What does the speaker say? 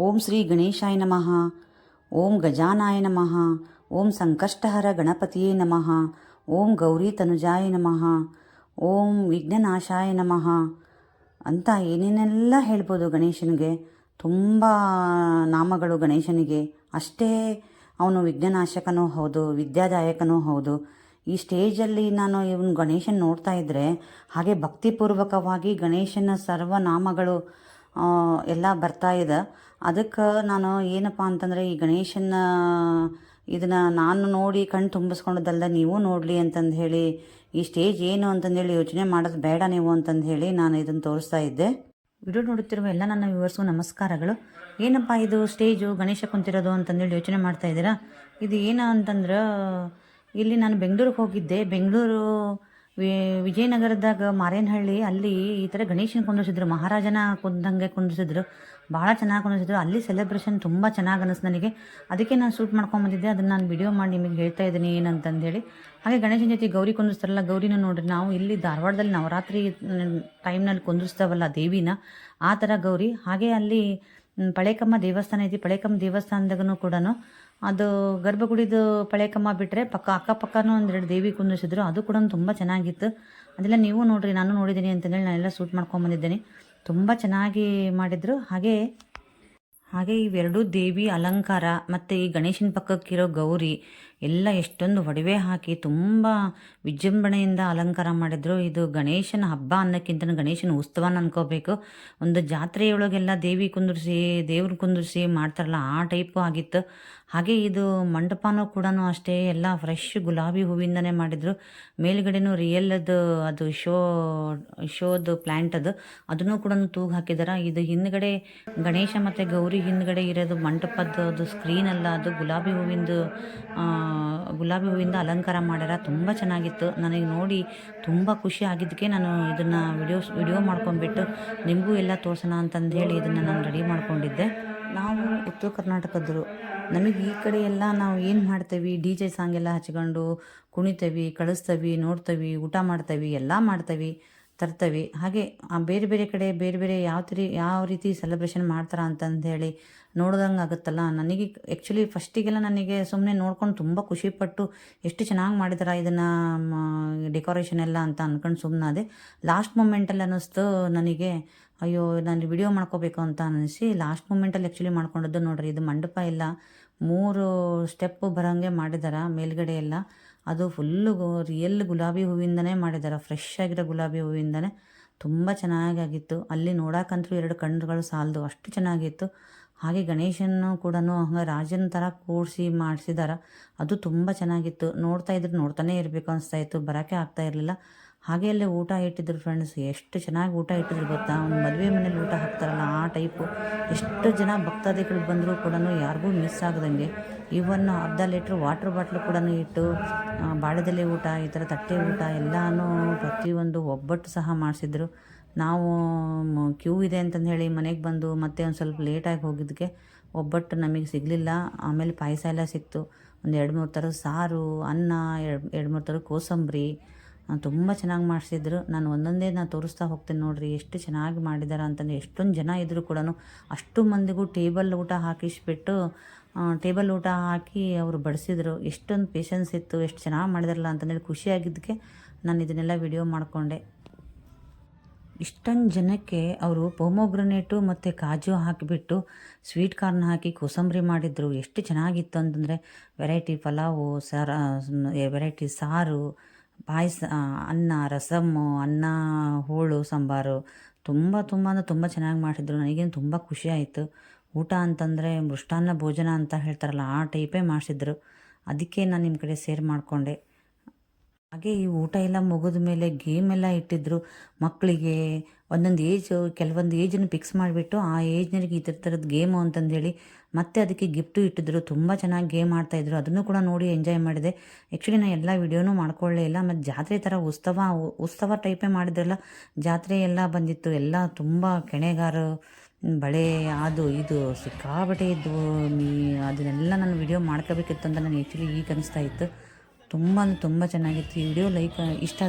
ಓಂ ಶ್ರೀ ಗಣೇಶಾಯ ನಮಃ. ಓಂ ಗಜಾನಾಯ ನಮಃ. ಓಂ ಸಂಕಷ್ಟಹರ ಗಣಪತಿಯೇ ನಮಃ. ಓಂ ಗೌರಿ ತನುಜಾಯ ನಮಃ. ಓಂ ವಿಘ್ನನಾಶಾಯ ನಮಃ. ಅಂತ ಏನೇನೆಲ್ಲ ಹೇಳ್ಬೋದು ಗಣೇಶನಿಗೆ? ತುಂಬ ನಾಮಗಳು ಗಣೇಶನಿಗೆ. ಅಷ್ಟೇ ಅವನು ವಿಘ್ನನಾಶಕನೂ ಹೌದು, ವಿದ್ಯಾದಾಯಕನೂ ಹೌದು. ಈ ಸ್ಟೇಜಲ್ಲಿ ನಾನು ಇವನು ಗಣೇಶನ ನೋಡ್ತಾ ಇದ್ದರೆ ಹಾಗೆ ಭಕ್ತಿಪೂರ್ವಕವಾಗಿ ಗಣೇಶನ ಸರ್ವನಾಮಗಳು ಎಲ್ಲ ಬರ್ತಾ ಇದೆ. ಅದಕ್ಕೆ ನಾನು ಏನಪ್ಪ ಅಂತಂದರೆ ಈ ಗಣೇಶನ ಇದನ್ನು ನಾನು ನೋಡಿ ಕಣ್ಣು ತುಂಬಿಸ್ಕೊಂಡದಲ್ಲ ನೀವು ನೋಡಲಿ ಅಂತಂದು ಹೇಳಿ, ಈ ಸ್ಟೇಜ್ ಏನು ಅಂತಂದೇಳಿ ಯೋಚನೆ ಮಾಡೋದು ಬೇಡ ನೀವು ಅಂತಂದು ಹೇಳಿ ನಾನು ಇದನ್ನು ತೋರಿಸ್ತಾ ಇದ್ದೆ. ವಿಡಿಯೋ ನೋಡುತ್ತಿರುವ ಎಲ್ಲ ನನ್ನ ವಿವರಿಸುವ ನಮಸ್ಕಾರಗಳು. ಏನಪ್ಪ ಇದು ಸ್ಟೇಜು ಗಣೇಶ ಕುಂತಿರೋದು ಅಂತಂದೇಳಿ ಯೋಚನೆ ಮಾಡ್ತಾ ಇದ್ದೀರಾ? ಇದು ಏನು ಅಂತಂದ್ರೆ, ಇಲ್ಲಿ ನಾನು ಬೆಂಗಳೂರಿಗೆ ಹೋಗಿದ್ದೆ. ಬೆಂಗಳೂರು ವಿಜಯನಗರದಾಗ ಮಾರೇನಹಳ್ಳಿ, ಅಲ್ಲಿ ಈ ಥರ ಗಣೇಶನ ಕುಂದಿಸಿದ್ರು ಮಹಾರಾಜನ ಕುಂದಂಗೆ ಕುಂದಿಸಿದ್ರು ಭಾಳ ಚೆನ್ನಾಗಿ ಕುಂದಿಸಿದ್ರು ಅಲ್ಲಿ ಸೆಲೆಬ್ರೇಷನ್ ತುಂಬ ಚೆನ್ನಾಗಿ ಅನಿಸ್ತು ನನಗೆ. ಅದಕ್ಕೆ ನಾನು ಶೂಟ್ ಮಾಡ್ಕೊಂಬಂದಿದ್ದೆ ಅದನ್ನು ನಾನು ವಿಡಿಯೋ ಮಾಡಿ ನಿಮಗೆ ಹೇಳ್ತಾ ಇದ್ದೀನಿ ಏನಂತಂದೇಳಿ. ಹಾಗೆ ಗಣೇಶನ ಜೊತೆ ಗೌರಿ ಕುಂದಿಸ್ತಾರಲ್ಲ ಗೌರಿನ ನೋಡ್ರಿ, ನಾವು ಇಲ್ಲಿ ಧಾರವಾಡದಲ್ಲಿ ನವರಾತ್ರಿ ಟೈಮ್ನಲ್ಲಿ ಕುಂದಿಸ್ತಾವಲ್ಲ ದೇವಿನ, ಆ ಥರ ಗೌರಿ. ಹಾಗೆ ಅಲ್ಲಿ ಪಳೆಕಮ್ಮ ದೇವಸ್ಥಾನ ಐತಿ ಪಳೇಕಮ್ಮ ದೇವಸ್ಥಾನದಾಗೂ ಕೂಡ ಅದು ಗರ್ಭಗುಡಿದು ಪಳೇಕಮ್ಮ ಬಿಟ್ಟರೆ ಪಕ್ಕ ಅಕ್ಕಪಕ್ಕನೂ ಒಂದೆರಡು ದೇವಿ ಕುಂದಿಸಿದ್ರು ಅದು ಕೂಡ ತುಂಬ ಚೆನ್ನಾಗಿತ್ತು. ಅದೆಲ್ಲ ನೀವು ನೋಡ್ರಿ, ನಾನು ನೋಡಿದ್ದೀನಿ ಅಂತಂದೇಳಿ ನಾನೆಲ್ಲ ಸೂಟ್ ಮಾಡ್ಕೊಂಬಂದಿದ್ದೇನೆ. ತುಂಬ ಚೆನ್ನಾಗಿ ಮಾಡಿದರು. ಹಾಗೆ ಹಾಗೆ ಇವೆರಡೂ ದೇವಿ ಅಲಂಕಾರ ಮತ್ತು ಈ ಗಣೇಶನ ಪಕ್ಕಕ್ಕಿರೋ ಗೌರಿ ಎಲ್ಲ ಎಷ್ಟೊಂದು ಒಡವೆ ಹಾಕಿ ತುಂಬ ವಿಜೃಂಭಣೆಯಿಂದ ಅಲಂಕಾರ ಮಾಡಿದ್ರು. ಇದು ಗಣೇಶನ ಹಬ್ಬ ಅನ್ನೋಕ್ಕಿಂತ ಗಣೇಶನ ಉತ್ಸವನ ಅನ್ಕೋಬೇಕು. ಒಂದು ಜಾತ್ರೆಯೊಳಗೆಲ್ಲ ದೇವಿ ಕುಂದಿರಿಸಿ, ದೇವ್ರ ಕುಂದಿರಿಸಿ ಮಾಡ್ತಾರಲ್ಲ, ಆ ಟೈಪು ಆಗಿತ್ತು. ಹಾಗೆ ಇದು ಮಂಟಪನೂ ಕೂಡ ಅಷ್ಟೇ, ಎಲ್ಲ ಫ್ರೆಶ್ ಗುಲಾಬಿ ಹೂವಿಂದನೇ ಮಾಡಿದರು. ಮೇಲ್ಗಡೆನೂ ರಿಯಲ್ ಅದು ಅದು ಶೋ, ಶೋದು ಪ್ಲ್ಯಾಂಟ್ ಅದು, ಅದನ್ನು ಕೂಡ ತೂಗು ಹಾಕಿದಾರೆ. ಇದು ಹಿಂದ್ಗಡೆ ಗಣೇಶ ಮತ್ತು ಗೌರಿ ಹಿಂದ್ಗಡೆ ಇರೋದು ಮಂಟಪದ್ದು ಸ್ಕ್ರೀನ್ ಅಲ್ಲ, ಅದು ಗುಲಾಬಿ ಹೂವಿಂದು ಗುಲಾಬಿ ಹೂವಿಂದ ಅಲಂಕಾರ ಮಾಡ್ಯಾರ, ತುಂಬ ಚೆನ್ನಾಗಿತ್ತು. ನನಗೆ ನೋಡಿ ತುಂಬ ಖುಷಿ ಆಗಿದ್ದಕ್ಕೆ ನಾನು ಇದನ್ನು ವಿಡಿಯೋಸ್ ವಿಡಿಯೋ ಮಾಡ್ಕೊಂಡ್ಬಿಟ್ಟು ನಿಮಗೂ ಎಲ್ಲ ತೋರ್ಸೋಣ ಅಂತಂದು ಹೇಳಿ ಇದನ್ನು ನಾನು ರೆಡಿ ಮಾಡ್ಕೊಂಡಿದ್ದೆ. ನಾವು ಉತ್ತರ ಕರ್ನಾಟಕದರು ನಮಗೆ ಈ ಕಡೆ ಎಲ್ಲ ನಾವು ಏನು ಮಾಡ್ತೇವೆ ಡಿ ಜೆ ಸಾಂಗ್ ಎಲ್ಲ ಹಚ್ಕೊಂಡು ಕುಣಿತೇವೆ, ಕಳಿಸ್ತೇವೆ, ನೋಡ್ತೇವೆ, ಊಟ ಮಾಡ್ತೇವೆ, ಎಲ್ಲ ಮಾಡ್ತೇವೆ. ತರ್ತೇವೆ. ಹಾಗೆ ಆ ಬೇರೆ ಬೇರೆ ಕಡೆ ಬೇರೆ ಬೇರೆ ಯಾವ ತೀರಿ ಯಾವ ರೀತಿ ಸೆಲೆಬ್ರೇಷನ್ ಮಾಡ್ತಾರ ಅಂತಂದು ಹೇಳಿ ನೋಡ್ದಂಗೆ ಆಗುತ್ತಲ್ಲ. ನನಗೆ ಆ್ಯಕ್ಚುಲಿ ಫಸ್ಟಿಗೆಲ್ಲ ನನಗೆ ಸುಮ್ಮನೆ ನೋಡ್ಕೊಂಡು ತುಂಬ ಖುಷಿಪಟ್ಟು ಎಷ್ಟು ಚೆನ್ನಾಗಿ ಮಾಡಿದಾರ ಇದನ್ನು ಡೆಕೋರೇಷನ್ ಎಲ್ಲ ಅಂತ ಅಂದ್ಕೊಂಡು ಸುಮ್ಮನಾದೆ ಲಾಸ್ಟ್ ಮೂಮೆಂಟಲ್ಲಿ ಅನ್ನಿಸ್ತು ನನಗೆ, ಅಯ್ಯೋ ನಾನು ವಿಡಿಯೋ ಮಾಡ್ಕೋಬೇಕು ಅಂತ ಅನಿಸಿ ಲಾಸ್ಟ್ ಮೂಮೆಂಟಲ್ಲಿ ಆ್ಯಕ್ಚುಲಿ ಮಾಡ್ಕೊಂಡದ್ದು ನೋಡ್ರಿ ಇದು ಮಂಟಪ ಇಲ್ಲ. ಮೂರು ಸ್ಟೆಪ್ ಬರೋಂಗೆ ಮಾಡಿದಾರ ಮೇಲ್ಗಡೆ ಎಲ್ಲ. ಅದು ಫುಲ್ಲು ರಿಯಲ್ ಗುಲಾಬಿ ಹೂವಿಂದನೇ ಮಾಡಿದ್ದಾರೆ. ಫ್ರೆಶ್ ಆಗಿರೋ ಗುಲಾಬಿ ಹೂವಿಂದನೇ. ತುಂಬ ಚೆನ್ನಾಗಾಗಿತ್ತು. ಅಲ್ಲಿ ನೋಡಕ್ಕಂತೂ ಎರಡು ಕಣ್ಣುಗಳು ಸಾಲದು. ಅಷ್ಟು ಚೆನ್ನಾಗಿತ್ತು. ಹಾಗೆ ಗಣೇಶನ್ನು ಕೂಡ ಹಂಗೆ ರಾಜನ ಥರ ಕೂಡಿಸಿ ಮಾಡಿಸಿದಾರ. ಅದು ತುಂಬ ಚೆನ್ನಾಗಿತ್ತು. ನೋಡ್ತಾ ಇದ್ರೆ ನೋಡ್ತಾನೇ ಇರಬೇಕು ಅನಿಸ್ತಾ ಇತ್ತು. ಬರೋಕ್ಕೆ ಆಗ್ತಾ ಇರಲಿಲ್ಲ. ಹಾಗೆ ಅಲ್ಲೇ ಊಟ ಇಟ್ಟಿದ್ರು ಫ್ರೆಂಡ್ಸ್ ಎಷ್ಟು ಚೆನ್ನಾಗಿ ಊಟ ಇಟ್ಟಿದ್ರು ಗೊತ್ತಾ? ಒಂದು ಮದುವೆ ಮನೇಲಿ ಊಟ ಹಾಕ್ತಾರಲ್ಲ, ಆ ಟೈಪು ಎಷ್ಟು ಜನ ಭಕ್ತಾದಿಗಳು ಬಂದರೂ ಕೂಡ ಯಾರಿಗೂ ಮಿಸ್ ಆಗದಂಗೆ. ಇವನ್ ಅರ್ಧ ಲೀಟ್ರ್ ವಾಟ್ರ್ ಬಾಟ್ಲು ಕೂಡ ಇಟ್ಟು ಬಾಳೆದಲೆ ಊಟ, ಈ ಥರ ತಟ್ಟೆ ಊಟ ಎಲ್ಲನೂ ಪ್ರತಿಯೊಂದು ಒಬ್ಬಟ್ಟು ಸಹ ಮಾಡಿಸಿದ್ರು. ನಾವು ಕ್ಯೂ ಇದೆ ಅಂತಂದು ಹೇಳಿ ಮನೆಗೆ ಬಂದು ಮತ್ತೆ ಒಂದು ಸ್ವಲ್ಪ ಲೇಟಾಗಿ ಹೋಗಿದ್ದಕ್ಕೆ ಒಬ್ಬಟ್ಟು ನಮಗೆ ಸಿಗಲಿಲ್ಲ. ಆಮೇಲೆ ಪಾಯಸ ಎಲ್ಲ ಸಿಕ್ತು. ಒಂದು ಎರಡು ಮೂರು ಥರದ ಸಾರು, ಅನ್ನ, ಎರಡು ಎರಡು ಮೂರು ಥರದ ಕೋಸಂಬರಿ ತುಂಬ ಚೆನ್ನಾಗಿ ಮಾಡಿಸಿದ್ರು. ನಾನು ಒಂದೊಂದೇ ನಾನು ತೋರಿಸ್ತಾ ಹೋಗ್ತೇನೆ ನೋಡಿರಿ, ಎಷ್ಟು ಚೆನ್ನಾಗಿ ಮಾಡಿದಾರ ಅಂತಂದ್ರೆ ಎಷ್ಟೊಂದು ಜನ ಇದ್ದರೂ ಕೂಡ ಅಷ್ಟು ಮಂದಿಗೂ ಟೇಬಲ್ ಊಟ ಹಾಕಿಸ್ಬಿಟ್ಟು ಟೇಬಲ್ ಊಟ ಹಾಕಿ ಅವರು ಬಡಿಸಿದ್ರು. ಎಷ್ಟೊಂದು ಪೇಷನ್ಸ್ ಇತ್ತು, ಎಷ್ಟು ಚೆನ್ನಾಗಿ ಮಾಡಿದಾರಲ್ಲ ಅಂತಂದೇಳಿ ಖುಷಿಯಾಗಿದ್ದಕ್ಕೆ ನಾನು ಇದನ್ನೆಲ್ಲ ವಿಡಿಯೋ ಮಾಡಿಕೊಂಡೆ. ಇಷ್ಟೊಂದು ಜನಕ್ಕೆ ಅವರು ಪೊಮೊಗ್ರನೇಟು ಮತ್ತು ಕಾಜು ಹಾಕಿಬಿಟ್ಟು ಸ್ವೀಟ್ ಕಾರ್ನ್ ಹಾಕಿ ಕೋಸಂಬರಿ ಮಾಡಿದ್ರು. ಎಷ್ಟು ಚೆನ್ನಾಗಿತ್ತು ಅಂತಂದರೆ ವೆರೈಟಿ ಪಲಾವು, ಸರ ವೆರೈಟಿ ಸಾರು ಪಾಯಸ ಅನ್ನ, ರಸಮ್ಮು, ಅನ್ನ, ಹೋಳು, ಸಾಂಬಾರು ತುಂಬ ತುಂಬ ಅಂದರೆ ತುಂಬ ಚೆನ್ನಾಗಿ ಮಾಡಿದ್ರು. ನನಗೇನು ತುಂಬ ಖುಷಿ ಆಯಿತು. ಊಟ ಅಂತಂದರೆ ಮೃಷ್ಟಾನ್ನ ಭೋಜನ ಅಂತ ಹೇಳ್ತಾರಲ್ಲ, ಆ ಟೈಪೇ ಮಾಡಿಸಿದ್ರು. ಅದಕ್ಕೆ ನಾನು ನಿಮ್ಮ ಕಡೆ ಸೇರ್ ಮಾಡಿಕೊಂಡೆ. ಹಾಗೆ ಈ ಊಟ ಎಲ್ಲ ಮುಗಿದ ಮೇಲೆ ಗೇಮ್ ಎಲ್ಲ ಇಟ್ಟಿದ್ರು. ಮಕ್ಕಳಿಗೆ ಒಂದೊಂದು ಏಜ್ ಕೆಲವೊಂದು ಏಜನ್ನು ಫಿಕ್ಸ್ ಮಾಡಿಬಿಟ್ಟು ಆ ಏಜ್ನವ್ರಿಗೆ ಈ ಥರ ಥರದ್ದು ಗೇಮು ಅಂತಂದೇಳಿ ಮತ್ತೆ ಅದಕ್ಕೆ ಗಿಫ್ಟು ಇಟ್ಟಿದ್ರು. ತುಂಬ ಚೆನ್ನಾಗಿ ಗೇಮ್ ಆಡ್ತಾಯಿದ್ರು ಅದನ್ನು ಕೂಡ ನೋಡಿ ಎಂಜಾಯ್ ಮಾಡಿದೆ. ಆ್ಯಕ್ಚುಲಿ ನಾನು ಎಲ್ಲ ವೀಡಿಯೋನೂ ಮಾಡ್ಕೊಳ್ಳೇ ಇಲ್ಲ. ಮತ್ತು ಜಾತ್ರೆ ಥರ ಉತ್ಸವ ಉತ್ಸವ ಟೈಪೇ ಮಾಡಿದ್ರಲ್ಲ, ಜಾತ್ರೆ ಎಲ್ಲ ಬಂದಿತ್ತು. ಎಲ್ಲ ತುಂಬ ಕೆಣೆಗಾರು, ಬಳೆ, ಅದು ಇದು ಸಿಕ್ಕಾಬಟ್ಟೆ ಇದ್ದು ಅದನ್ನೆಲ್ಲ ನಾನು ವಿಡಿಯೋ ಮಾಡ್ಕೋಬೇಕಿತ್ತು ಅಂತ ನನಗೆ ಆ್ಯಕ್ಚುಲಿ ಈಗ ಅನಿಸ್ತಾ ಇತ್ತು. ತುಂಬ ತುಂಬ ಚೆನ್ನಾಗಿತ್ತು. ಈ ವಿಡಿಯೋ ಲೈಕ್ ಇಷ್ಟ